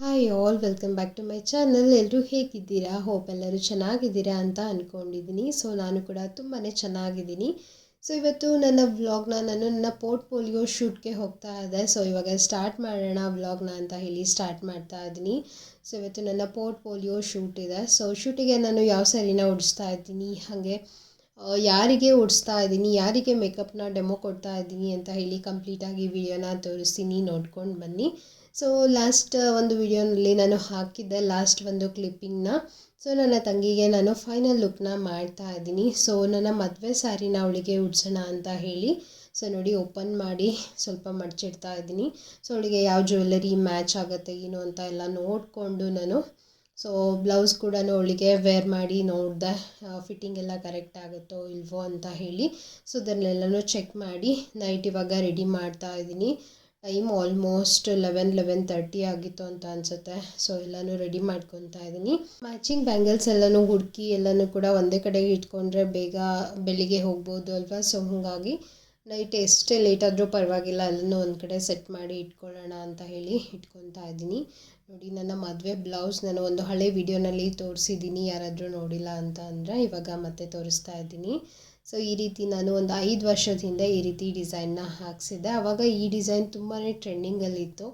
Hi all welcome back to my channel ಎಲ್ಲರೂ ಹೇಗಿದ್ದೀರಾ? Hope ಎಲ್ಲರೂ ಚೆನ್ನಾಗಿದ್ದೀರಾ ಅಂತ ಅಂದ್ಕೊಂಡಿದ್ದೀನಿ ಸೊ ನಾನು ಕೂಡ ತುಂಬಾ ಚೆನ್ನಾಗಿದ್ದೀನಿ. ಸೊ ಇವತ್ತು ನನ್ನ ವ್ಲಾಗ್ನ ನಾನು ನನ್ನ ಪೋರ್ಟ್ಫೋಲಿಯೋ ಶೂಟ್ಗೆ ಹೋಗ್ತಾ ಇದ್ದೆ. ಸೊ ಇವಾಗ ಸ್ಟಾರ್ಟ್ ಮಾಡೋಣ ವ್ಲಾಗ್ನ ಅಂತ ಹೇಳಿ ಸ್ಟಾರ್ಟ್ ಮಾಡ್ತಾ ಇದ್ದೀನಿ. ಸೊ ಇವತ್ತು ನನ್ನ ಪೋರ್ಟ್ಫೋಲಿಯೋ ಶೂಟ್ ಇದೆ. ಸೊ ಶೂಟಿಗೆ ನಾನು ಯಾವ ಸ್ಯಾರಿನ ಉಡಿಸ್ತಾ ಇದ್ದೀನಿ? ಹಾಗೆ ಯಾರಿಗೆ ಓಡಿಸ್ತಾ ಇದ್ದೀನಿ, ಯಾರಿಗೆ ಮೇಕಪ್ನ ಡೆಮೋ ಕೊಡ್ತಾ ಇದ್ದೀನಿ ಅಂತ ಹೇಳಿ ಕಂಪ್ಲೀಟಾಗಿ ವಿಡಿಯೋನ ತೋರಿಸ್ತೀನಿ, ನೋಡ್ಕೊಂಡು ಬನ್ನಿ. ಸೊ ಲಾಸ್ಟ್ ಒಂದು ವಿಡಿಯೋನಲ್ಲಿ ನಾನು ಹಾಕಿದ್ದೆ ಲಾಸ್ಟ್ ಒಂದು ಕ್ಲಿಪ್ಪಿಂಗ್ನ ಸೊ ನನ್ನ ತಂಗಿಗೆ ನಾನು ಫೈನಲ್ ಲುಕ್ನ ಮಾಡ್ತಾ ಇದ್ದೀನಿ. ಸೊ ನನ್ನ ಮದುವೆ ಸ್ಯಾರಿನ ಅವಳಿಗೆ ಉಡ್ಸೋಣ ಅಂತ ಹೇಳಿ ಸೊ ನೋಡಿ ಓಪನ್ ಮಾಡಿ ಸ್ವಲ್ಪ ಮಡಚಿಡ್ತಾ ಇದ್ದೀನಿ. ಸೊ ಅವಳಿಗೆ ಯಾವ ಜ್ಯುವೆಲ್ಲರಿ ಮ್ಯಾಚ್ ಆಗುತ್ತೆ, ಏನು ಅಂತ ಎಲ್ಲ ನೋಡಿಕೊಂಡು ನಾನು ಸೊ ಬ್ಲೌಸ್ ಕೂಡ ಅವಳಿಗೆ ವೇರ್ ಮಾಡಿ ನೋಡಿದೆ ಫಿಟ್ಟಿಂಗ್ ಎಲ್ಲ ಕರೆಕ್ಟ್ ಆಗುತ್ತೋ ಇಲ್ವೋ ಅಂತ ಹೇಳಿ. ಸೊ ಅದನ್ನೆಲ್ಲನೂ ಚೆಕ್ ಮಾಡಿ ನೈಟ್ ಇವಾಗ ರೆಡಿ ಮಾಡ್ತಾ ಇದ್ದೀನಿ. Time almost eleven eleven thirty ಆಗಿತ್ತು ಅಂತ ಅನ್ಸುತ್ತೆ. ಸೊ ಎಲ್ಲನೂ ರೆಡಿ ಮಾಡ್ಕೊತಾ ಇದ್ದೀನಿ. ಮ್ಯಾಚಿಂಗ್ ಬ್ಯಾಂಗಲ್ಸ್ ಎಲ್ಲನೂ, ಹುಡುಕಿ ಎಲ್ಲನೂ ಕೂಡ ಒಂದೇ ಕಡೆಗೆ ಇಟ್ಕೊಂಡ್ರೆ ಬೇಗ ಬೆಳಿಗ್ಗೆ ಹೋಗ್ಬೋದು ಅಲ್ವಾ? ಸೊ ಹಾಗಾಗಿ ನೈಟ್ ಎಷ್ಟೇ ಲೇಟ್ ಆದರೂ ಪರವಾಗಿಲ್ಲ ಅಲ್ಲೂ ಒಂದು ಕಡೆ ಸೆಟ್ ಮಾಡಿ ಇಟ್ಕೊಳ್ಳೋಣ ಅಂತ ಹೇಳಿ ಇಟ್ಕೊತಾ ಇದ್ದೀನಿ. ನೋಡಿ, ನನ್ನ ಮದುವೆ ಬ್ಲೌಸ್ ನಾನು ಒಂದು ಹಳೆ ವಿಡಿಯೋನಲ್ಲಿ ತೋರಿಸಿದ್ದೀನಿ, ಯಾರಾದರೂ ನೋಡಿಲ್ಲ ಅಂತ ಅಂದರೆ ಇವಾಗ ಮತ್ತೆ ತೋರಿಸ್ತಾ ಇದ್ದೀನಿ. ಸೊ ಈ ರೀತಿ ನಾನು ಒಂದು ಐದು ವರ್ಷದ ಹಿಂದೆ ಈ ರೀತಿ ಡಿಸೈನ್ನ ಹಾಕ್ಸಿದ್ದೆ. ಆವಾಗ ಈ ಡಿಸೈನ್ ತುಂಬಾ ಟ್ರೆಂಡಿಂಗಲ್ಲಿತ್ತು.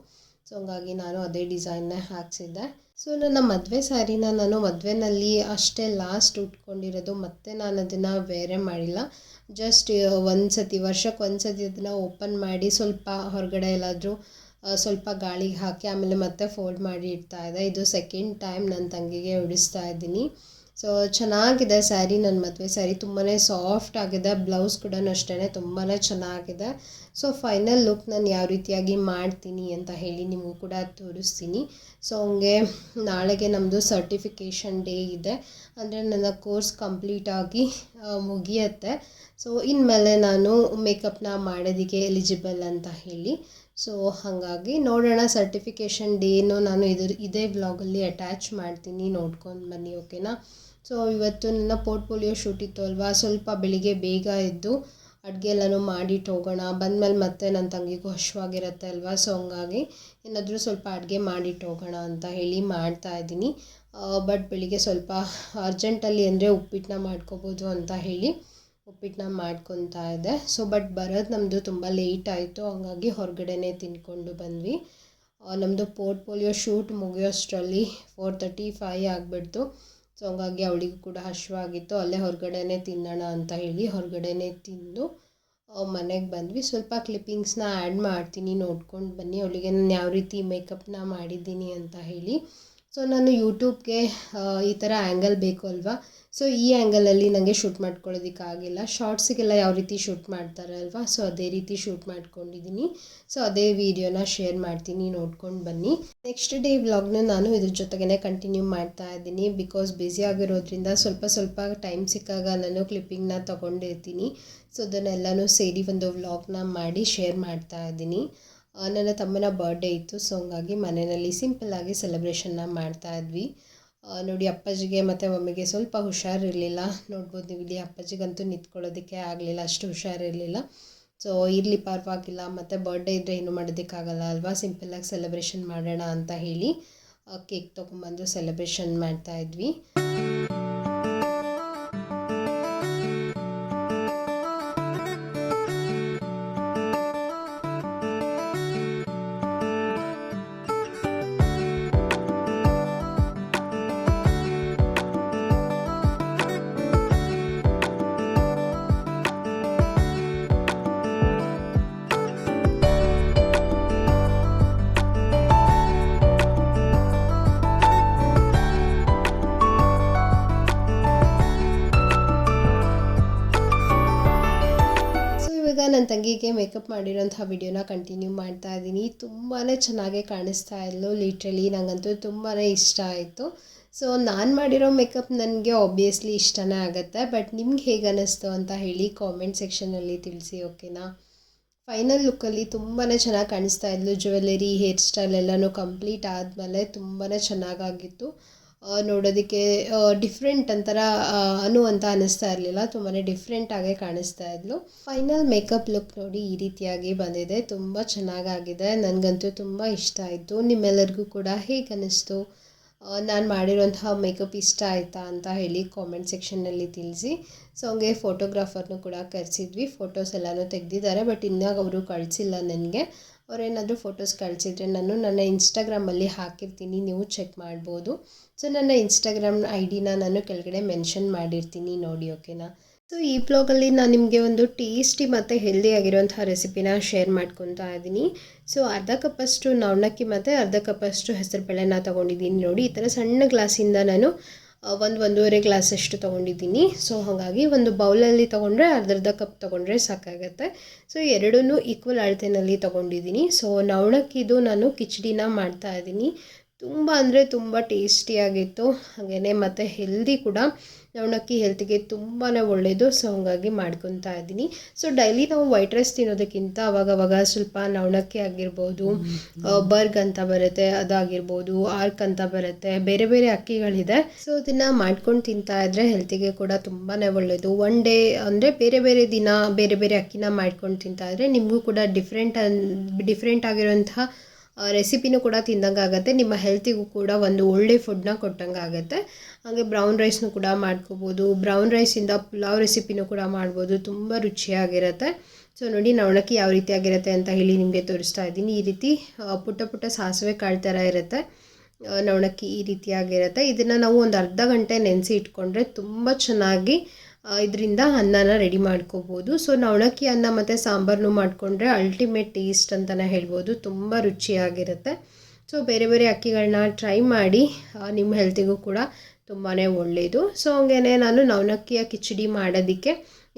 ಸೊ ಹಂಗಾಗಿ ನಾನು ಅದೇ ಡಿಸೈನ್ನ ಹಾಕ್ಸಿದ್ದೆ. ಸೊ ನನ್ನ ಮದುವೆ ಸ್ಯಾರಿನ ನಾನು ಮದುವೆನಲ್ಲಿ ಅಷ್ಟೇ ಲಾಸ್ಟ್ ಉಟ್ಕೊಂಡಿರೋದು ಮತ್ತೆ ನಾನು ಅದನ್ನು ಬೇರೆ ಮಾಡಿಲ್ಲ. ಜಸ್ಟ್ ಒಂದು ಸತಿ ವರ್ಷಕ್ಕೆ ಒಂದು ಸತಿ ಅದನ್ನು ಓಪನ್ ಮಾಡಿ ಸ್ವಲ್ಪ ಹೊರಗಡೆ ಎಲ್ಲಾದರೂ ಸ್ವಲ್ಪ ಗಾಳಿಗೆ ಹಾಕಿ ಆಮೇಲೆ ಮತ್ತೆ ಫೋಲ್ಡ್ ಮಾಡಿ ಇಡ್ತಾ ಇದೆ ಇದು ಸೆಕೆಂಡ್ ಟೈಮ್ ನನ್ನ ತಂಗಿಗೆ ಉಡಿಸ್ತಾ ಇದ್ದೀನಿ. ಸೊ ಚೆನ್ನಾಗಿದೆ ಸ್ಯಾರಿ ನನ್ನ ಮದುವೆ. ಸ್ಯಾರಿ ತುಂಬಾ ಸಾಫ್ಟ್ ಆಗಿದೆ. ಬ್ಲೌಸ್ ಕೂಡ ಅಷ್ಟೇ ತುಂಬಾ ಚೆನ್ನಾಗಿದೆ. ಸೊ ಫೈನಲ್ ಲುಕ್ ನಾನು ಯಾವ ರೀತಿಯಾಗಿ ಮಾಡ್ತೀನಿ ಅಂತ ಹೇಳಿ ನಿಮಗೂ ಕೂಡ ತೋರಿಸ್ತೀನಿ. ಸೊ ಹಂಗೆ ನಾಳೆಗೆ ನಮ್ಮದು ಸರ್ಟಿಫಿಕೇಷನ್ ಡೇ ಇದೆ. ಅಂದರೆ ನನ್ನ ಕೋರ್ಸ್ ಕಂಪ್ಲೀಟಾಗಿ ಮುಗಿಯತ್ತೆ. ಸೊ ಇನ್ಮೇಲೆ ನಾನು ಮೇಕಪ್ನ ಮಾಡೋದಕ್ಕೆ ಎಲಿಜಿಬಲ್ ಅಂತ ಹೇಳಿ. ಸೊ ಹಾಗಾಗಿ ನೋಡೋಣ ಸರ್ಟಿಫಿಕೇಷನ್ ಡೇನು ನಾನು ಇದ್ರ ಇದೇ ವ್ಲಾಗಲ್ಲಿ ಅಟ್ಯಾಚ್ ಮಾಡ್ತೀನಿ. ನೋಡ್ಕೊಂಡು ಬನ್ನಿ ಓಕೆನಾ ಸೊ ಇವತ್ತು ನನ್ನ ಪೋರ್ಟ್ಫೋಲಿಯೋ ಶೂಟ್ ಇತ್ತು ಅಲ್ವಾ? ಸ್ವಲ್ಪ ಬೆಳಿಗ್ಗೆ ಬೇಗ ಎದ್ದು ಅಡುಗೆ ಎಲ್ಲನೂ ಮಾಡಿಟ್ಟು ಹೋಗೋಣ. ಬಂದಮೇಲೆ ಮತ್ತೆ ನನ್ನ ತಂಗಿಗೂ ಹಶ್ವಾಗಿರುತ್ತೆ ಅಲ್ವಾ? ಸೊ, ಹಂಗಾಗಿ ಏನಾದರೂ ಸ್ವಲ್ಪ ಅಡುಗೆ ಮಾಡಿಟ್ಟು ಹೋಗೋಣ ಅಂತ ಹೇಳಿ ಮಾಡ್ತಾ ಇದ್ದೀನಿ. ಬಟ್ ಬೆಳಿಗ್ಗೆ ಸ್ವಲ್ಪ ಅರ್ಜೆಂಟಲ್ಲಿ ಅಂದರೆ ಉಪ್ಪಿಟ್ಟನ್ನ ಮಾಡ್ಕೋಬೋದು ಅಂತ ಹೇಳಿ ಉಪ್ಪಿಟ್ಟನ್ನ ಮಾಡ್ಕೊತಾ ಇದ್ದೆ. ಸೊ, ಬಟ್ ಬರೋದು ನಮ್ಮದು ತುಂಬ ಲೇಟ್ ಆಯಿತು. ಹಂಗಾಗಿ ಹೊರಗಡೆನೇ ತಿನ್ಕೊಂಡು ಬಂದ್ವಿ. ನಮ್ಮದು ಪೋರ್ಟ್ಫೋಲಿಯೋ ಶೂಟ್ ಮುಗಿಯೋಷ್ಟರಲ್ಲಿ ಫೋರ್ ತರ್ಟಿ ಫೈ ಆಗಿಬಿಡ್ತು. ಸೊ ಹಂಗಾಗಿ ಅವಳಿಗೂ ಕೂಡ ಹಶ್ವಾಗಿತ್ತು. ಅಲ್ಲೇ ಹೊರಗಡೆನೇ ತಿನ್ನೋಣ ಅಂತ ಹೇಳಿ ಹೊರಗಡೆನೇ ತಿಂದು ಮನೆಗೆ ಬಂದ್ವಿ. ಸ್ವಲ್ಪ ಕ್ಲಿಪ್ಪಿಂಗ್ಸ್ನ ಆ್ಯಡ್ ಮಾಡ್ತೀನಿ, ನೋಡ್ಕೊಂಡು ಬನ್ನಿ. ಅವಳಿಗೆ ನಾನು ಯಾವ ರೀತಿ ಮೇಕಪ್ನ ಮಾಡಿದ್ದೀನಿ ಅಂತ ಹೇಳಿ. ಸೊ ನಾನು ಯೂಟ್ಯೂಬ್ಗೆ ಈ ಥರ ಆ್ಯಂಗಲ್ ಬೇಕು ಅಲ್ವಾ? ಸೊ ಈ ಆ್ಯಂಗಲಲ್ಲಿ ನನಗೆ ಶೂಟ್ ಮಾಡ್ಕೊಳ್ಳೋದಕ್ಕಾಗಿಲ್ಲ ಶಾರ್ಟ್ಸಿಗೆಲ್ಲ ಯಾವ ರೀತಿ ಶೂಟ್ ಮಾಡ್ತಾರೆ ಅಲ್ವಾ? ಸೊ ಅದೇ ರೀತಿ ಶೂಟ್ ಮಾಡ್ಕೊಂಡಿದ್ದೀನಿ. ಸೊ ಅದೇ ವಿಡಿಯೋನ ಶೇರ್ ಮಾಡ್ತೀನಿ, ನೋಡ್ಕೊಂಡು ಬನ್ನಿ. ನೆಕ್ಸ್ಟ್ ಡೇ ವ್ಲಾಗ್ನ ನಾನು ಇದ್ರ ಜೊತೆಗೇ ಕಂಟಿನ್ಯೂ ಮಾಡ್ತಾ ಇದ್ದೀನಿ. ಬಿಕಾಸ್ ಬ್ಯುಸಿ ಆಗಿರೋದ್ರಿಂದ ಸ್ವಲ್ಪ ಸ್ವಲ್ಪ ಟೈಮ್ ಸಿಕ್ಕಾಗ ನಾನು ಕ್ಲಿಪ್ಪಿಂಗ್ನ ತೊಗೊಂಡಿರ್ತೀನಿ. ಸೊ ಅದನ್ನೆಲ್ಲನೂ ಸೇರಿ ಒಂದು ವ್ಲಾಗ್ನ ಮಾಡಿ ಶೇರ್ ಮಾಡ್ತಾ ಇದ್ದೀನಿ. ನನ್ನ ತಮ್ಮನ ಬರ್ಡೇ ಇತ್ತು ಸೊ ಹಂಗಾಗಿ ಮನೆಯಲ್ಲಿ ಸಿಂಪಲ್ಲಾಗಿ ಸೆಲೆಬ್ರೇಷನ್ನ ಮಾಡ್ತಾ ಇದ್ವಿ. ನೋಡಿ ಅಪ್ಪಾಜಿಗೆ ಮತ್ತು ಮಮ್ಮಿಗೆ ಸ್ವಲ್ಪ ಹುಷಾರಿರಲಿಲ್ಲ. ನೋಡ್ಬೋದು ನೀವು ಇಲ್ಲಿ ಅಪ್ಪಾಜಿಗಂತೂ ನಿಂತ್ಕೊಳ್ಳೋದಕ್ಕೆ ಆಗಲಿಲ್ಲ, ಅಷ್ಟು ಹುಷಾರಿರಲಿಲ್ಲ. ಸೊ ಇರಲಿ ಪರವಾಗಿಲ್ಲ, ಮತ್ತು ಬರ್ಡೇ ಇದ್ದರೆ ಏನು ಮಾಡೋದಕ್ಕಾಗಲ್ಲ ಅಲ್ವಾ? ಸಿಂಪಲ್ಲಾಗಿ ಸೆಲೆಬ್ರೇಷನ್ ಮಾಡೋಣ ಅಂತ ಹೇಳಿ ಕೇಕ್ ತೊಗೊಂಬಂದು ಸೆಲೆಬ್ರೇಷನ್ ಮಾಡ್ತಾ ನನ್ನ ತಂಗಿಗೆ ಮೇಕಪ್ ಮಾಡಿರೋಂಥ ವಿಡಿಯೋನ ಕಂಟಿನ್ಯೂ ಮಾಡ್ತಾ ಇದ್ದೀನಿ. ತುಂಬಾ ಚೆನ್ನಾಗಿ ಕಾಣಿಸ್ತಾ ಇದ್ಲು ಲಿಟ್ರಲಿ ನನಗಂತೂ ತುಂಬಾ ಇಷ್ಟ ಆಯಿತು. ಸೊ ನಾನು ಮಾಡಿರೋ ಮೇಕಪ್ ನನಗೆ ಆಬ್ವಿಯಸ್ಲಿ ಇಷ್ಟನೇ ಆಗುತ್ತೆ. ಬಟ್ ನಿಮ್ಗೆ ಹೇಗೆ ಅನ್ನಿಸ್ತು ಅಂತ ಹೇಳಿ ಕಾಮೆಂಟ್ ಸೆಕ್ಷನಲ್ಲಿ ತಿಳಿಸಿ ಓಕೆನಾ ಫೈನಲ್ ಲುಕ್ಕಲ್ಲಿ ತುಂಬಾ ಚೆನ್ನಾಗಿ ಕಾಣಿಸ್ತಾ ಇದ್ಲು. ಜ್ಯುವೆಲ್ಲರಿ ಹೇರ್ ಸ್ಟೈಲ್ ಎಲ್ಲನೂ ಕಂಪ್ಲೀಟ್ ಆದಮೇಲೆ ತುಂಬಾ ಚೆನ್ನಾಗಾಗಿತ್ತು. ನೋಡೋದಕ್ಕೆ ಡಿಫ್ರೆಂಟ್ ಒಂಥರ ಅನು ಅಂತ ಅನ್ನಿಸ್ತಾ ಇರಲಿಲ್ಲ. ತುಂಬಾ ಡಿಫ್ರೆಂಟ್ ಆಗೇ ಕಾಣಿಸ್ತಾ ಇದ್ಲು. ಫೈನಲ್ ಮೇಕಪ್ ಲುಕ್ ನೋಡಿ ಈ ರೀತಿಯಾಗಿ ಬಂದಿದೆ. ತುಂಬ ಚೆನ್ನಾಗಾಗಿದೆ. ನನಗಂತೂ ತುಂಬ ಇಷ್ಟ ಆಯಿತು. ನಿಮ್ಮೆಲ್ಲರಿಗೂ ಕೂಡ ಹೇಗೆ ಅನ್ನಿಸ್ತು ನಾನು ಮಾಡಿರೋಂತಹ ಮೇಕಪ್ ಇಷ್ಟ ಆಯಿತಾ ಅಂತ ಹೇಳಿ ಕಾಮೆಂಟ್ ಸೆಕ್ಷನ್ನಲ್ಲಿ ತಿಳಿಸಿ. ಸೊ ಹಂಗೆ ಫೋಟೋಗ್ರಾಫರ್ನು ಕೂಡ ಕರೆಸಿದ್ವಿ. ಫೋಟೋಸ್ ಎಲ್ಲನೂ ತೆಗೆದಿದ್ದಾರೆ ಬಟ್ ಇನ್ನಾಗ ಅವರು ಕಳಿಸಿಲ್ಲ ನನಗೆ. ಅವರೇನಾದರೂ ಫೋಟೋಸ್ ಕಳಿಸಿದ್ರೆ ನಾನು ನನ್ನ ಇನ್ಸ್ಟಾಗ್ರಾಮಲ್ಲಿ ಹಾಕಿರ್ತೀನಿ, ನೀವು ಚೆಕ್ ಮಾಡ್ಬೋದು. ಸೊ ನನ್ನ ಇನ್ಸ್ಟಾಗ್ರಾಮ್ ಐ ಡಿನ ನಾನು ಕೆಳಗಡೆ ಮೆನ್ಷನ್ ಮಾಡಿರ್ತೀನಿ ನೋಡಿ ಓಕೆನಾ ಸೊ ಈ ಬ್ಲಾಗಲ್ಲಿ ನಾನು ನಿಮಗೆ ಒಂದು ಟೇಸ್ಟಿ ಮತ್ತು ಹೆಲ್ದಿ ಆಗಿರುವಂಥ ರೆಸಿಪಿನ ಶೇರ್ ಮಾಡ್ಕೊತಾ ಇದ್ದೀನಿ ಸೊ ಅರ್ಧ ಕಪ್ಪಷ್ಟು ನವಣಕ್ಕಿ ಮತ್ತು ಅರ್ಧ ಕಪ್ಪಷ್ಟು ಹೆಸರುಬೇಳೆನ ತೊಗೊಂಡಿದ್ದೀನಿ ನೋಡಿ. ಈ ಥರ ಸಣ್ಣ ಗ್ಲಾಸಿಂದ ನಾನು ಒಂದು ಒಂದೂವರೆ ಗ್ಲಾಸಷ್ಟು ತೊಗೊಂಡಿದ್ದೀನಿ. ಸೊ ಹಾಗಾಗಿ ಒಂದು ಬೌಲಲ್ಲಿ ತೊಗೊಂಡ್ರೆ ಅರ್ಧರ್ಧ ಕಪ್ ತೊಗೊಂಡ್ರೆ ಸಾಕಾಗತ್ತೆ. ಸೊ ಎರಡೂ ಈಕ್ವಲ್ ಅಳತೆನಲ್ಲಿ ತೊಗೊಂಡಿದ್ದೀನಿ. ಸೊ ನವಣಕ್ಕಿದು ನಾನು ಕಿಚಡಿನ ಮಾಡ್ತಾ ಇದ್ದೀನಿ. ತುಂಬ ಅಂದರೆ ತುಂಬ ಟೇಸ್ಟಿಯಾಗಿತ್ತು. ಹಾಗೇ ಮತ್ತು ಹೆಲ್ದಿ ಕೂಡ. ನವಣಕ್ಕಿ ಹೆಲ್ತಿಗೆ ತುಂಬಾ ಒಳ್ಳೆಯದು ಸೊ ಹಂಗಾಗಿ ಮಾಡ್ಕೊತಾ ಇದ್ದೀನಿ. ಸೊ ಡೈಲಿ ನಾವು ವೈಟ್ ರೈಸ್ ತಿನ್ನೋದಕ್ಕಿಂತ ಅವಾಗವಾಗ ಸ್ವಲ್ಪ ನವಣಕ್ಕಿ ಆಗಿರ್ಬೋದು ಬರ್ಗ್ ಅಂತ ಬರುತ್ತೆ ಅದಾಗಿರ್ಬೋದು ಆರ್ಕ್ ಅಂತ ಬರುತ್ತೆ ಬೇರೆ ಬೇರೆ ಅಕ್ಕಿಗಳಿದೆ. ಸೊ ಅದನ್ನು ಮಾಡ್ಕೊಂಡು ತಿಂತಾ ಇದ್ರೆ ಹೆಲ್ತಿಗೆ ಕೂಡ ತುಂಬಾ ಒಳ್ಳೆಯದು ಒನ್ ಡೇ ಅಂದರೆ ಬೇರೆ ಬೇರೆ ದಿನ ಬೇರೆ ಬೇರೆ ಅಕ್ಕಿನ ಮಾಡ್ಕೊಂಡು ತಿಂತಾ ಇದ್ರೆ ನಿಮಗೂ ಕೂಡ ಡಿಫ್ರೆಂಟ್ ಅನ್ ಡಿಫ್ರೆಂಟ್ ಆಗಿರೋಂತಹ ರೆಸಿಪಿನೂ ಕೂಡ ತಿಂದಂಗೆ ಆಗುತ್ತೆ ನಿಮ್ಮ ಹೆಲ್ತಿಗೂ ಕೂಡ ಒಂದು ಒಳ್ಳೆ ಫುಡ್ನ ಕೊಟ್ಟಂಗೆ ಆಗುತ್ತೆ ಹಾಗೆ ಬ್ರೌನ್ ರೈಸ್ನು ಕೂಡ ಮಾಡ್ಕೋಬೋದು. ಬ್ರೌನ್ ರೈಸಿಂದ ಪುಲಾವ್ ರೆಸಿಪಿನೂ ಕೂಡ ಮಾಡ್ಬೋದು. ತುಂಬ ರುಚಿಯಾಗಿರುತ್ತೆ. ಸೊ ನೋಡಿ ನವಣಕ್ಕಿ ಯಾವ ರೀತಿಯಾಗಿರುತ್ತೆ ಅಂತ ಹೇಳಿ ನಿಮಗೆ ತೋರಿಸ್ತಾ ಇದ್ದೀನಿ. ಈ ರೀತಿ ಪುಟ್ಟ ಪುಟ್ಟ ಸಾಸಿವೆ ಕಾಳು ಥರ ಇರುತ್ತೆ. ನವಣಕ್ಕಿ ಈ ರೀತಿಯಾಗಿರುತ್ತೆ ಇದನ್ನು ನಾವು ಒಂದು ಅರ್ಧ ಗಂಟೆ ನೆನೆಸಿ ಇಟ್ಕೊಂಡ್ರೆ ತುಂಬ ಚೆನ್ನಾಗಿ ಇದರಿಂದ ಅನ್ನನ ರೆಡಿ ಮಾಡ್ಕೋಬೋದು. ಸೊ ನವಣಕ್ಕಿ ಅನ್ನ ಮತ್ತು ಸಾಂಬಾರನ್ನು ಮಾಡಿಕೊಂಡ್ರೆ ಅಲ್ಟಿಮೇಟ್ ಟೇಸ್ಟ್ ಅಂತಲೇ ಹೇಳ್ಬೋದು. ತುಂಬ ರುಚಿಯಾಗಿರುತ್ತೆ. ಸೊ ಬೇರೆ ಬೇರೆ ಅಕ್ಕಿಗಳನ್ನ ಟ್ರೈ ಮಾಡಿ ನಿಮ್ಮ ಹೆಲ್ತಿಗೂ ಕೂಡ ತುಂಬಾ ಒಳ್ಳೆಯದು ಸೊ ಹಂಗೇ ನಾನು ನವಣಕ್ಕಿಯ ಕಿಚಡಿ ಮಾಡೋದಕ್ಕೆ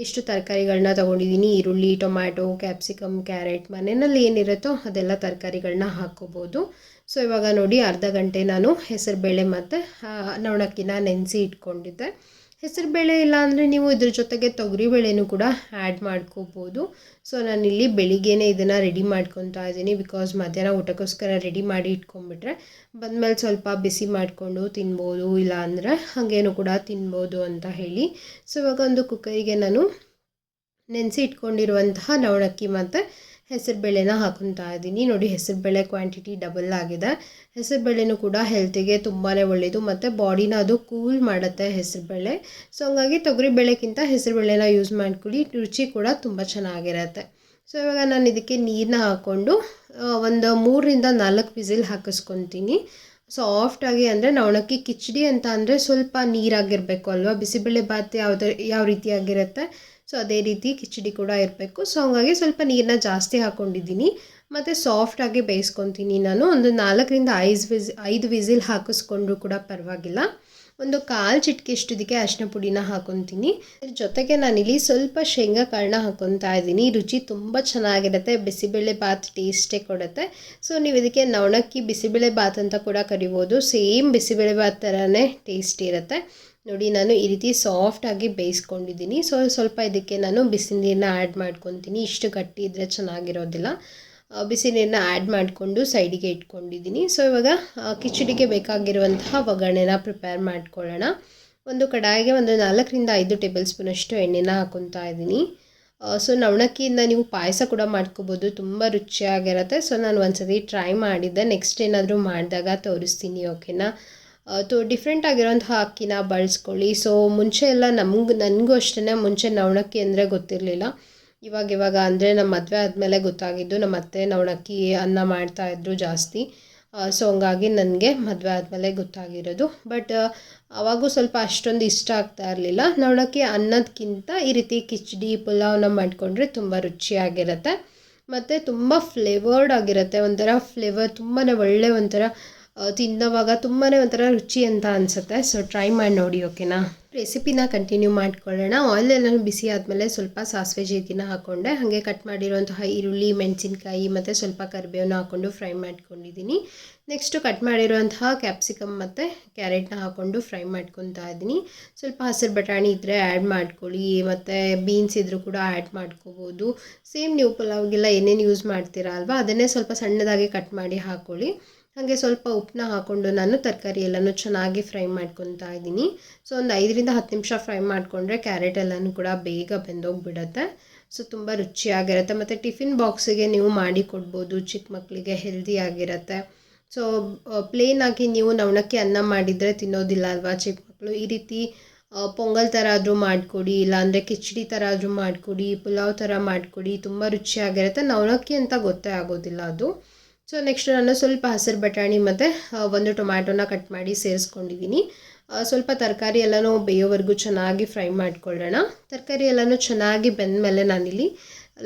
ಇಷ್ಟು ತರಕಾರಿಗಳನ್ನ ತೊಗೊಂಡಿದ್ದೀನಿ. ಈರುಳ್ಳಿ, ಟೊಮ್ಯಾಟೊ ಕ್ಯಾಪ್ಸಿಕಮ್ ಕ್ಯಾರೆಟ್ ಮನೆಯಲ್ಲಿ ಏನಿರುತ್ತೋ ಅದೆಲ್ಲ ತರಕಾರಿಗಳನ್ನ ಹಾಕ್ಕೋಬೋದು. ಸೊ ಇವಾಗ ನೋಡಿ ಅರ್ಧ ಗಂಟೆ ನಾನು ಹೆಸರುಬೇಳೆ ಮತ್ತು ನವಣಕ್ಕಿನ ನೆನೆಸಿ ಇಟ್ಕೊಂಡಿದ್ದೆ. ಹೆಸರುಬೇಳೆ ಇಲ್ಲ ಅಂದರೆ ನೀವು ಇದ್ರ ಜೊತೆಗೆ ತೊಗರಿ ಬೇಳೆನೂ ಕೂಡ ಆ್ಯಡ್ ಮಾಡ್ಕೋಬೋದು. ಸೊ ನಾನಿಲ್ಲಿ ಬೆಳಿಗ್ಗೆನೇ ಇದನ್ನು ರೆಡಿ ಮಾಡ್ಕೊತಾ ಇದ್ದೀನಿ ಬಿಕಾಸ್ ಮಧ್ಯಾಹ್ನ ಊಟಕ್ಕೋಸ್ಕರ ರೆಡಿ ಮಾಡಿ ಇಟ್ಕೊಂಡ್ಬಿಟ್ರೆ ಬಂದಮೇಲೆ ಸ್ವಲ್ಪ ಬಿಸಿ ಮಾಡಿಕೊಂಡು ತಿನ್ಬೋದು, ಇಲ್ಲ ಅಂದರೆ ಹಾಗೇನು ಕೂಡ ತಿನ್ಬೋದು ಅಂತ ಹೇಳಿ. ಸೊ ಇವಾಗ ಒಂದು ಕುಕ್ಕರಿಗೆ ನಾನು ನೆನೆಸಿ ಇಟ್ಕೊಂಡಿರುವಂತಹ ನವಣಕ್ಕಿ ಮತ್ತು ಹೆಸರುಬೇಳೆನ ಹಾಕೊತಾ ಇದ್ದೀನಿ. ನೋಡಿ, ಹೆಸರುಬೇಳೆ ಕ್ವಾಂಟಿಟಿ ಡಬಲ್ ಆಗಿದೆ. ಹೆಸರುಬೇಳೆನೂ ಕೂಡ ಹೆಲ್ತಿಗೆ ತುಂಬಾ ಒಳ್ಳೆಯದು ಮತ್ತು ಬಾಡಿನ ಅದು ಕೂಲ್ ಮಾಡುತ್ತೆ ಹೆಸರುಬೇಳೆ. ಸೊ ಹಂಗಾಗಿ ಹೆಸರು ಬೇಳೆನ ಯೂಸ್ ಮಾಡ್ಕೊಳ್ಳಿ. ರುಚಿ ಕೂಡ ತುಂಬ ಚೆನ್ನಾಗಿರುತ್ತೆ. ಸೊ ಇವಾಗ ನಾನು ಇದಕ್ಕೆ ನೀರನ್ನ ಹಾಕ್ಕೊಂಡು ಒಂದು ಮೂರರಿಂದ ನಾಲ್ಕು ವಿಸಿಲ್ ಹಾಕಿಸ್ಕೊತೀನಿ. ಆಗಿ ಅಂದರೆ ನವಣಕ್ಕಿ ಕಿಚಡಿ ಅಂತ ಅಂದರೆ ಸ್ವಲ್ಪ ನೀರಾಗಿರಬೇಕು ಅಲ್ವಾ? ಬಿಸಿಬೇಳೆ ಭಾತ್ ಯಾವ್ದು, ಯಾವ ರೀತಿಯಾಗಿರುತ್ತೆ ಸೊ ಅದೇ ರೀತಿ ಕಿಚಡಿ ಕೂಡ ಇರಬೇಕು. ಸೊ ಹಂಗಾಗಿ ಸ್ವಲ್ಪ ನೀರನ್ನ ಜಾಸ್ತಿ ಹಾಕ್ಕೊಂಡಿದ್ದೀನಿ ಮತ್ತು ಸಾಫ್ಟಾಗಿ ಬೇಯಿಸ್ಕೊತೀನಿ ನಾನು. ಒಂದು ನಾಲ್ಕರಿಂದ ಐದು ವಿಸ್, ಐದು ವಿಸಿಲ್ ಹಾಕಿಸ್ಕೊಂಡ್ರು ಕೂಡ ಪರವಾಗಿಲ್ಲ. ಒಂದು ಕಾಲು ಚಿಟಿಕೆಷ್ಟು ಇದಕ್ಕೆ ಅರಿಶಿನ ಪುಡಿನ ಹಾಕೊತೀನಿ. ಇದ್ರ ಜೊತೆಗೆ ನಾನಿಲ್ಲಿ ಸ್ವಲ್ಪ ಶೇಂಗಾ ಕಾಳನ್ನ ಹಾಕೊತಾ ಇದ್ದೀನಿ. ರುಚಿ ತುಂಬ ಚೆನ್ನಾಗಿರುತ್ತೆ. ಬಿಸಿಬೇಳೆ ಬಾತ್ ಟೇಸ್ಟೇ ಕೊಡುತ್ತೆ. ಸೊ ನೀವು ಇದಕ್ಕೆ ನವಣಕ್ಕಿ ಬಿಸಿಬೇಳೆ ಬಾತ್ ಅಂತ ಕೂಡ ಕರಿಬೋದು. ಸೇಮ್ ಬಿಸಿಬೇಳೆ ಬಾತ್ ಥರನೇ ಟೇಸ್ಟ್ ಇರುತ್ತೆ. ನೋಡಿ, ನಾನು ಈ ರೀತಿ ಸಾಫ್ಟಾಗಿ ಬೇಯಿಸ್ಕೊಂಡಿದ್ದೀನಿ. ಸೊ, ಸ್ವಲ್ಪ ಇದಕ್ಕೆ ನಾನು ಬಿಸಿ ನೀರನ್ನ ಆ್ಯಡ್ ಮಾಡ್ಕೊತೀನಿ. ಇಷ್ಟು ಗಟ್ಟಿ ಇದ್ದರೆ ಚೆನ್ನಾಗಿರೋದಿಲ್ಲ. ಬಿಸಿ ನೀರನ್ನ ಆ್ಯಡ್ ಮಾಡಿಕೊಂಡು ಸೈಡಿಗೆ ಇಟ್ಕೊಂಡಿದ್ದೀನಿ. ಸೊ, ಇವಾಗ ಕಿಚಡಿಗೆ ಬೇಕಾಗಿರುವಂತಹ ಒಗ್ಗರಣೆನ ಪ್ರಿಪೇರ್ ಮಾಡ್ಕೊಳ್ಳೋಣ. ಒಂದು ಕಡಾಯಿಗೆ ಒಂದು ನಾಲ್ಕರಿಂದ ಐದು ಟೇಬಲ್ ಸ್ಪೂನಷ್ಟು ಎಣ್ಣೆನ ಹಾಕೊತಾ ಇದ್ದೀನಿ. ಸೊ, ನವಣಕ್ಕಿಯಿಂದ ನೀವು ಪಾಯಸ ಕೂಡ ಮಾಡ್ಕೋಬೋದು. ತುಂಬ ರುಚಿಯಾಗಿರುತ್ತೆ. ಸೊ, ನಾನು ಒಂದ್ಸತಿ ಟ್ರೈ ಮಾಡಿದ್ದೆ. ನೆಕ್ಸ್ಟ್ ಏನಾದರೂ ಮಾಡಿದಾಗ ತೋರಿಸ್ತೀನಿ ಓಕೆನಾ ತೋ ಡಿಫ್ರೆಂಟ್ ಆಗಿರೋಂಥ ಅಕ್ಕಿನ ಬಳಸ್ಕೊಳ್ಳಿ. ಸೊ ಮುಂಚೆ ಎಲ್ಲ ನಮ್ಗೆ, ನನಗೂ ಅಷ್ಟೇ ಮುಂಚೆ ನವಣಕ್ಕಿ ಅಂದರೆ ಗೊತ್ತಿರಲಿಲ್ಲ. ಇವಾಗ ಇವಾಗ ಅಂದರೆ ನಮ್ಮ ಮದುವೆ ಆದಮೇಲೆ ಗೊತ್ತಾಗಿದ್ದು ನಮ್ಮ ಅತ್ತೆ ನವಣಕ್ಕಿ ಅನ್ನ ಮಾಡ್ತಾಯಿದ್ರು ಜಾಸ್ತಿ. ಸೊ ಹಂಗಾಗಿ ನನಗೆ ಮದುವೆ ಆದಮೇಲೆ ಗೊತ್ತಾಗಿರೋದು. ಬಟ್ ಅವಾಗೂ ಸ್ವಲ್ಪ ಅಷ್ಟೊಂದು ಇಷ್ಟ ಆಗ್ತಾ ಇರಲಿಲ್ಲ. ನವಣಕ್ಕಿ ಅನ್ನದಕ್ಕಿಂತ ಈ ರೀತಿ ಕಿಚಡಿ, ಪುಲಾವ್ನ ಮಾಡಿಕೊಂಡ್ರೆ ತುಂಬ ರುಚಿಯಾಗಿರುತ್ತೆ. ಮತ್ತು ತುಂಬ ಫ್ಲೇವರ್ಡ್ ಆಗಿರುತ್ತೆ. ಒಂಥರ ಫ್ಲೇವರ್ ತುಂಬಾ ಒಳ್ಳೆ ಒಂಥರ ತಿನ್ನೋವಾಗ ತುಂಬಾ ಒಂಥರ ರುಚಿ ಅಂತ ಅನಿಸುತ್ತೆ. ಸೊ ಟ್ರೈ ಮಾಡಿ ನೋಡಿ ಓಕೆನಾ ರೆಸಿಪಿನ ಕಂಟಿನ್ಯೂ ಮಾಡ್ಕೊಳ್ಳೋಣ. ಎಲ್ಲ ಬಿಸಿ ಆದಮೇಲೆ ಸ್ವಲ್ಪ ಸಾಸಿವೆ ಜೀರಿಗೆನ ಹಾಕ್ಕೊಂಡೆ ಹಾಗೆ ಕಟ್ ಮಾಡಿರುವಂತಹ ಈರುಳ್ಳಿ, ಮೆಣಸಿನ್ಕಾಯಿ ಮತ್ತು ಸ್ವಲ್ಪ ಕರಿಬೇವನ್ನ ಹಾಕ್ಕೊಂಡು ಫ್ರೈ ಮಾಡ್ಕೊಂಡಿದ್ದೀನಿ. ನೆಕ್ಸ್ಟು ಕಟ್ ಮಾಡಿರುವಂತಹ ಕ್ಯಾಪ್ಸಿಕಮ್ ಮತ್ತು ಕ್ಯಾರೆಟ್ನ ಹಾಕ್ಕೊಂಡು ಫ್ರೈ ಮಾಡ್ಕೊತಾ ಇದ್ದೀನಿ. ಸ್ವಲ್ಪ ಹಸಿರು ಬಟಾಣಿ ಇದ್ದರೆ ಆ್ಯಡ್ ಮಾಡ್ಕೊಳ್ಳಿ, ಮತ್ತು ಬೀನ್ಸ್ ಇದ್ದರೂ ಕೂಡ ಆ್ಯಡ್ ಮಾಡ್ಕೋಬೋದು. ಸೇಮ್ ನೀವು ಪಲಾವ್ಗೆಲ್ಲ ಏನೇನು ಯೂಸ್ ಮಾಡ್ತೀರಾ ಅಲ್ವಾ, ಅದನ್ನೇ ಸ್ವಲ್ಪ ಸಣ್ಣದಾಗಿ ಕಟ್ ಮಾಡಿ ಹಾಕ್ಕೊಳ್ಳಿ ಹಾಗೆ ಸ್ವಲ್ಪ ಉಪ್ಪನ್ನ ಹಾಕ್ಕೊಂಡು ನಾನು ತರಕಾರಿ ಎಲ್ಲನೂ ಚೆನ್ನಾಗಿ ಫ್ರೈ ಮಾಡ್ಕೊತಾ ಇದ್ದೀನಿ. ಸೊ ಒಂದು ಐದರಿಂದ ಹತ್ತು ನಿಮಿಷ ಫ್ರೈ ಮಾಡಿಕೊಂಡ್ರೆ ಕ್ಯಾರೆಟ್ ಎಲ್ಲನೂ ಕೂಡ ಬೇಗ ಬೆಂದೋಗ್ಬಿಡತ್ತೆ. ಸೊ ತುಂಬ ರುಚಿಯಾಗಿರುತ್ತೆ ಮತ್ತು ಟಿಫಿನ್ ಬಾಕ್ಸಿಗೆ ನೀವು ಮಾಡಿ ಕೊಡ್ಬೋದು, ಚಿಕ್ಕ ಮಕ್ಕಳಿಗೆ ಹೆಲ್ದಿ ಆಗಿರುತ್ತೆ. ಸೊ ಪ್ಲೇನಾಗಿ ನೀವು ನವಣಕ್ಕಿ ಅನ್ನ ಮಾಡಿದರೆ ತಿನ್ನೋದಿಲ್ಲ ಅಲ್ವಾ ಚಿಕ್ಕ ಮಕ್ಕಳು ಈ ರೀತಿ ಪೊಂಗಲ್ ಥರ ಆದರೂ ಮಾಡಿಕೊಡಿ, ಇಲ್ಲಾಂದರೆ ಕಿಚಡಿ ಥರ ಆದರೂ ಮಾಡಿಕೊಡಿ, ಪುಲಾವ್ ಥರ ಮಾಡಿಕೊಡಿ, ತುಂಬ ರುಚಿಯಾಗಿರುತ್ತೆ. ನವಣಕ್ಕಿ ಅಂತ ಗೊತ್ತೇ ಆಗೋದಿಲ್ಲ ಅದು. ಸೊ ನೆಕ್ಸ್ಟ್ ನಾನು ಸ್ವಲ್ಪ ಹಸಿರು ಬಟಾಣಿ ಮತ್ತು ಒಂದು ಟೊಮ್ಯಾಟೊನ ಕಟ್ ಮಾಡಿ ಸೇರಿಸ್ಕೊಂಡಿದ್ದೀನಿ ಸ್ವಲ್ಪ ತರಕಾರಿ ಎಲ್ಲನೂ ಬೇಯೋವರೆಗೂ ಚೆನ್ನಾಗಿ ಫ್ರೈ ಮಾಡ್ಕೊಳ್ಳೋಣ. ತರಕಾರಿ ಎಲ್ಲನೂ ಚೆನ್ನಾಗಿ ಬೆಂದ ಮೇಲೆ ನಾನಿಲ್ಲಿ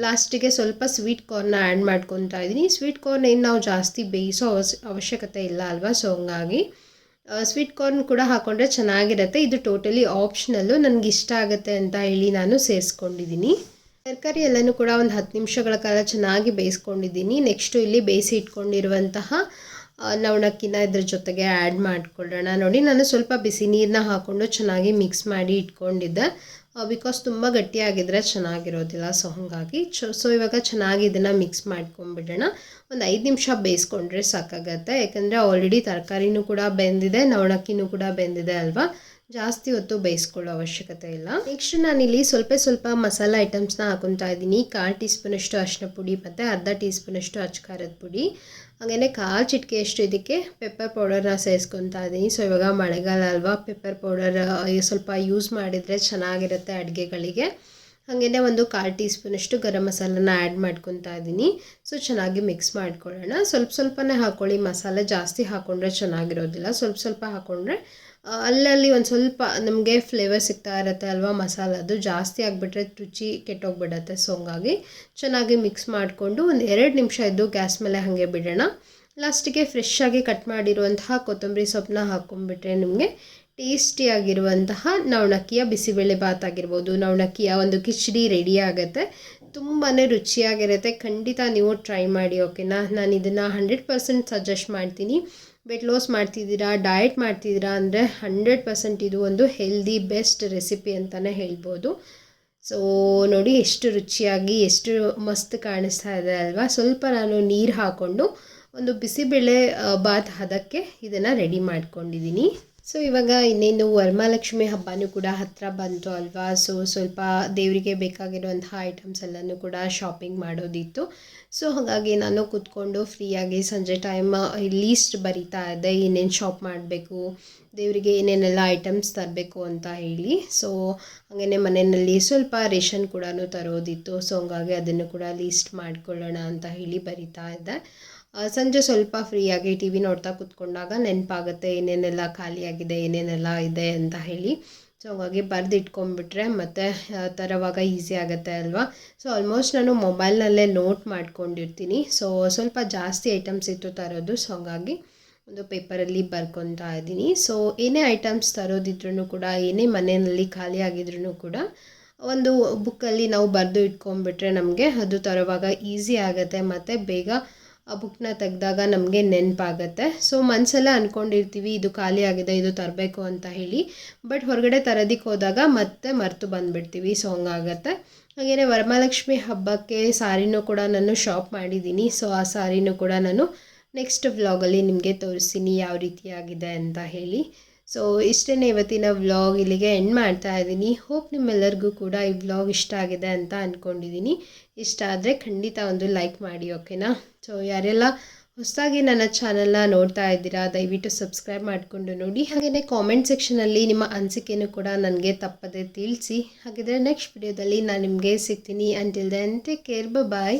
ಲಾಸ್ಟಿಗೆ ಸ್ವಲ್ಪ ಸ್ವೀಟ್ ಕಾರ್ನ ಆ್ಯಡ್ ಮಾಡ್ಕೊತಾ ಇದ್ದೀನಿ ಸ್ವೀಟ್ ಕಾರ್ನ್ ಏನು ನಾವು ಜಾಸ್ತಿ ಬೇಯಿಸೋ ಅವಶ್ಯಕತೆ ಇಲ್ಲ ಅಲ್ವಾ? ಸೊ ಹಂಗಾಗಿ ಸ್ವೀಟ್ ಕಾರ್ನ್ ಕೂಡ ಹಾಕೊಂಡ್ರೆ ಚೆನ್ನಾಗಿರುತ್ತೆ. ಇದು ಟೋಟಲಿ ಆಪ್ಷನಲ್ಲು ನನಗೆ ಇಷ್ಟ ಆಗುತ್ತೆ ಅಂತ ಹೇಳಿ ನಾನು ಸೇರಿಸ್ಕೊಂಡಿದ್ದೀನಿ ತರಕಾರಿ ಎಲ್ಲನೂ ಕೂಡ ಒಂದು ಹತ್ತು ನಿಮಿಷಗಳ ಕಾಲ ಚೆನ್ನಾಗಿ ಬೇಯಿಸ್ಕೊಂಡಿದ್ದೀನಿ. ನೆಕ್ಸ್ಟು ಇಲ್ಲಿ ಬೇಯಿಸಿ ಇಟ್ಕೊಂಡಿರುವಂತಹ ನವಣಕ್ಕಿನ ಇದ್ರ ಜೊತೆಗೆ ಆ್ಯಡ್ ಮಾಡ್ಕೊಳ್ಳೋಣ. ನೋಡಿ, ನಾನು ಸ್ವಲ್ಪ ಬಿಸಿ ನೀರನ್ನ ಹಾಕ್ಕೊಂಡು ಚೆನ್ನಾಗಿ ಮಿಕ್ಸ್ ಮಾಡಿ ಇಟ್ಕೊಂಡಿದ್ದೆ. ಬಿಕಾಸ್ ತುಂಬ ಗಟ್ಟಿಯಾಗಿದ್ದರೆ ಚೆನ್ನಾಗಿರೋದಿಲ್ಲ ಸೊ ಹಾಗಾಗಿ ಸೊ ಇವಾಗ ಚೆನ್ನಾಗಿ ಇದನ್ನು ಮಿಕ್ಸ್ ಮಾಡ್ಕೊಂಡ್ಬಿಡೋಣ. ಒಂದು ಐದು ನಿಮಿಷ ಬೇಯಿಸ್ಕೊಂಡ್ರೆ ಸಾಕಾಗತ್ತೆ. ಯಾಕಂದರೆ ಆಲ್ರೆಡಿ ತರಕಾರಿನೂ ಕೂಡ ಬೆಂದಿದೆ, ನವಣಕ್ಕಿನೂ ಕೂಡ ಬೆಂದಿದೆ ಅಲ್ವಾ? ಜಾಸ್ತಿ ಹೊತ್ತು ಬೇಯಿಸ್ಕೊಳ್ಳೋ ಅವಶ್ಯಕತೆ ಇಲ್ಲ. ನೆಕ್ಸ್ಟ್ ನಾನಿಲ್ಲಿ ಸ್ವಲ್ಪ ಸ್ವಲ್ಪ ಮಸಾಲ ಐಟಮ್ಸ್ನ ಹಾಕೊತಾ ಇದ್ದೀನಿ. ಕಾಲು ಟೀ ಸ್ಪೂನಷ್ಟು ಅರಿಶಿನ ಪುಡಿ ಮತ್ತು ಅರ್ಧ ಟೀ ಸ್ಪೂನಷ್ಟು ಅಚ್ಕಾರದ ಪುಡಿ. ಹಾಗೆಯೇ ಕಾಲು ಚಿಟಿಕೆಯಷ್ಟು ಇದಕ್ಕೆ ಪೆಪ್ಪರ್ ಪೌಡರ್ನ ಸೇರಿಸ್ಕೊತಾ ಇದ್ದೀನಿ. ಸೊ ಇವಾಗ ಮಳೆಗಾಲ ಅಲ್ವಾ ಪೆಪ್ಪರ್ ಪೌಡರ್ ಸ್ವಲ್ಪ ಯೂಸ್ ಮಾಡಿದರೆ ಚೆನ್ನಾಗಿರುತ್ತೆ ಅಡುಗೆಗಳಿಗೆ. ಹಾಗೆಯೇ ಒಂದು ಕಾಲು ಟೀ ಸ್ಪೂನಷ್ಟು ಗರಂ ಮಸಾಲನ ಆ್ಯಡ್ ಮಾಡ್ಕೊತಾ ಇದ್ದೀನಿ. ಸೊ ಚೆನ್ನಾಗಿ ಮಿಕ್ಸ್ ಮಾಡ್ಕೊಳ್ಳೋಣ. ಸ್ವಲ್ಪ ಸ್ವಲ್ಪನೇ ಹಾಕ್ಕೊಳ್ಳಿ ಮಸಾಲೆ ಜಾಸ್ತಿ ಹಾಕ್ಕೊಂಡ್ರೆ ಚೆನ್ನಾಗಿರೋದಿಲ್ಲ. ಸ್ವಲ್ಪ ಸ್ವಲ್ಪ ಹಾಕ್ಕೊಂಡ್ರೆ ಅಲ್ಲಲ್ಲಿ ಒಂದು ಸ್ವಲ್ಪ ನಮಗೆ ಫ್ಲೇವರ್ ಸಿಗ್ತಾ ಇರುತ್ತೆ ಅಲ್ವಾ ಮಸಾಲದು ಜಾಸ್ತಿ ಆಗಿಬಿಟ್ರೆ ರುಚಿ ಕೆಟ್ಟೋಗ್ಬಿಡತ್ತೆ. ಸೊ ಹಂಗಾಗಿ ಚೆನ್ನಾಗಿ ಮಿಕ್ಸ್ ಮಾಡಿಕೊಂಡು ಒಂದು ಎರಡು ನಿಮಿಷ ಇದ್ದು ಗ್ಯಾಸ್ ಮೇಲೆ ಹಾಗೆ ಬಿಡೋಣ. ಲಾಸ್ಟಿಗೆ ಫ್ರೆಶ್ ಆಗಿ ಕಟ್ ಮಾಡಿರುವಂತಹ ಕೊತ್ತಂಬರಿ ಸೊಪ್ಪನ್ನ ಹಾಕ್ಕೊಂಡ್ಬಿಟ್ರೆ ನಿಮಗೆ ಟೇಸ್ಟಿಯಾಗಿರುವಂತಹ ನವಣಕ್ಕಿಯ ಬಿಸಿಬೇಳೆ ಬಾತ್ ಆಗಿರ್ಬೋದು. ನವಣಕ್ಕಿಯ ಒಂದು ಕಿಚಡಿ ರೆಡಿ ಆಗುತ್ತೆ. ತುಂಬಾ ರುಚಿಯಾಗಿರುತ್ತೆ. ಖಂಡಿತ ನೀವು ಟ್ರೈ ಮಾಡಿ ಓಕೆನಾ ನಾನು ಇದನ್ನು ಹಂಡ್ರೆಡ್ ಪರ್ಸೆಂಟ್ ಸಜೆಸ್ಟ್ ಮಾಡ್ತೀನಿ. ವೆಯ್ಟ್ ಲಾಸ್ ಮಾಡ್ತಿದ್ದೀರಾ ಡಯಟ್ ಮಾಡ್ತಿದ್ದೀರಾ ಅಂದರೆ ಹಂಡ್ರೆಡ್ ಪರ್ಸೆಂಟ್ ಇದು ಒಂದು ಹೆಲ್ದಿ ಬೆಸ್ಟ್ ರೆಸಿಪಿ ಅಂತಲೇ ಹೇಳ್ಬೋದು. ಸೊ ನೋಡಿ ಎಷ್ಟು ರುಚಿಯಾಗಿ, ಎಷ್ಟು ಮಸ್ತ್ ಕಾಣಿಸ್ತಾ ಇದೆ ಅಲ್ವಾ? ಸ್ವಲ್ಪ ನಾನು ನೀರು ಹಾಕ್ಕೊಂಡು ಒಂದು ಬಿಸಿಬೇಳೆ ಬಾತ್ ಹದಕ್ಕೆ ಇದನ್ನು ರೆಡಿ ಮಾಡ್ಕೊಂಡಿದ್ದೀನಿ. ಸೊ ಇವಾಗ ಇನ್ನೇನು ವರಮಹಾಲಕ್ಷ್ಮಿ ಹಬ್ಬನೂ ಕೂಡ ಹತ್ತಿರ ಬಂತು ಅಲ್ವಾ? ಸೊ ಸ್ವಲ್ಪ ದೇವರಿಗೆ ಬೇಕಾಗಿರುವಂತಹ ಐಟಮ್ಸ್ ಎಲ್ಲನೂ ಕೂಡ ಶಾಪಿಂಗ್ ಮಾಡೋದಿತ್ತು. ಸೊ ಹಾಗಾಗಿ ನಾನು ಕೂತ್ಕೊಂಡು ಫ್ರೀಯಾಗಿ ಸಂಜೆ ಟೈಮ್ ಲೀಸ್ಟ್ ಬರಿತಾ ಇದ್ದೆ, ಏನೇನು ಶಾಪ್ ಮಾಡಬೇಕು, ದೇವರಿಗೆ ಏನೇನೆಲ್ಲ ಐಟಮ್ಸ್ ತರಬೇಕು ಅಂತ ಹೇಳಿ. ಸೊ ಹಾಗೆಯೇ ಮನೆಯಲ್ಲಿ ಸ್ವಲ್ಪ ರೇಷನ್ ಕೂಡ ತರೋದಿತ್ತು. ಸೊ ಹಾಗಾಗಿ ಅದನ್ನು ಕೂಡ ಲೀಸ್ಟ್ ಮಾಡ್ಕೊಳ್ಳೋಣ ಅಂತ ಹೇಳಿ ಬರಿತಾ ಇದ್ದೆ. ಸಂಜೆ ಸ್ವಲ್ಪ ಫ್ರೀಯಾಗಿ ಟಿ ವಿ ನೋಡ್ತಾ ಕೂತ್ಕೊಂಡಾಗ ನೆನಪಾಗುತ್ತೆ, ಏನೇನೆಲ್ಲ ಖಾಲಿಯಾಗಿದೆ, ಏನೇನೆಲ್ಲ ಇದೆ ಅಂತ ಹೇಳಿ. ಸೊ ಹಾಗಾಗಿ ಬರೆದಿಟ್ಕೊಂಡ್ಬಿಟ್ರೆ ಮತ್ತು ತರೋವಾಗ ಈಸಿ ಆಗುತ್ತೆ ಅಲ್ವಾ? ಸೊ ಆಲ್ಮೋಸ್ಟ್ ನಾನು ಮೊಬೈಲ್ನಲ್ಲೇ ನೋಟ್ ಮಾಡ್ಕೊಂಡಿರ್ತೀನಿ. ಸೊ ಸ್ವಲ್ಪ ಜಾಸ್ತಿ ಐಟಮ್ಸ್ ಇತ್ತು ತರೋದು. ಸೊ ಹಾಗಾಗಿ ಒಂದು ಪೇಪರಲ್ಲಿ ಬರ್ಕೊತಾ ಇದ್ದೀನಿ. ಸೊ ಏನೇ ಐಟಮ್ಸ್ ತರೋದಿದ್ರೂ ಕೂಡ, ಏನೇ ಮನೆಯಲ್ಲಿ ಖಾಲಿ ಆಗಿದ್ರೂ ಕೂಡ, ಒಂದು ಬುಕ್ಕಲ್ಲಿ ನಾವು ಬರೆದು ಇಟ್ಕೊಂಡ್ಬಿಟ್ರೆ ನಮಗೆ ಅದು ತರೋವಾಗ ಈಸಿ ಆಗುತ್ತೆ. ಮತ್ತು ಬೇಗ ಆ ಬುಕ್ನ ತೆಗೆದಾಗ ನಮಗೆ ನೆನಪಾಗತ್ತೆ. ಸೊ ಮನಸ್ಸೆಲ್ಲ ಅಂದ್ಕೊಂಡಿರ್ತೀವಿ ಇದು ಖಾಲಿ ಆಗಿದೆ, ಇದು ತರಬೇಕು ಅಂತ ಹೇಳಿ. ಬಟ್ ಹೊರಗಡೆ ತರೋದಿಕ್ಕೆ ಹೋದಾಗ ಮತ್ತೆ ಮರೆತು ಬಂದುಬಿಡ್ತೀವಿ ಸೊ ಹಂಗಾಗತ್ತೆ. ಹಾಗೇನೆ ವರಮಹಾಲಕ್ಷ್ಮಿ ಹಬ್ಬಕ್ಕೆ ಸಾರಿನೂ ಕೂಡ ನಾನು ಶಾಪ್ ಮಾಡಿದ್ದೀನಿ. ಸೊ ಆ ಸಾರಿನೂ ಕೂಡ ನಾನು ನೆಕ್ಸ್ಟ್ ವ್ಲಾಗಲ್ಲಿ ನಿಮಗೆ ತೋರಿಸ್ತೀನಿ, ಯಾವ ರೀತಿಯಾಗಿದೆ ಅಂತ ಹೇಳಿ. ಸೊ ಇಷ್ಟೇ ಇವತ್ತಿನ ವ್ಲಾಗ್ ಇಲ್ಲಿಗೆ ಎಂಡ್ ಮಾಡ್ತಾ ಇದ್ದೀನಿ. ಹೋಪ್ ನಿಮ್ಮೆಲ್ಲರಿಗೂ ಕೂಡ ಈ ವ್ಲಾಗ್ ಇಷ್ಟ ಆಗಿದೆ ಅಂತ ಅಂದ್ಕೊಂಡಿದ್ದೀನಿ ಇಷ್ಟ ಆದರೆ ಖಂಡಿತ ಒಂದು ಲೈಕ್ ಮಾಡಿ ಓಕೆನಾ ಸೊ ಯಾರೆಲ್ಲ ಹೊಸದಾಗಿ ನನ್ನ ಚಾನಲ್ನ ನೋಡ್ತಾ ಇದ್ದೀರಾ, ದಯವಿಟ್ಟು ಸಬ್ಸ್ಕ್ರೈಬ್ ಮಾಡಿಕೊಂಡು ನೋಡಿ. ಹಾಗೆಯೇ ಕಾಮೆಂಟ್ ಸೆಕ್ಷನಲ್ಲಿ ನಿಮ್ಮ ಅನಿಸಿಕೆಯೂ ಕೂಡ ನನಗೆ ತಪ್ಪದೆ ತಿಳಿಸಿ. ಹಾಗಿದ್ರೆ ನೆಕ್ಸ್ಟ್ ವಿಡಿಯೋದಲ್ಲಿ ನಾನು ನಿಮಗೆ ಸಿಗ್ತೀನಿ. Until then take care bye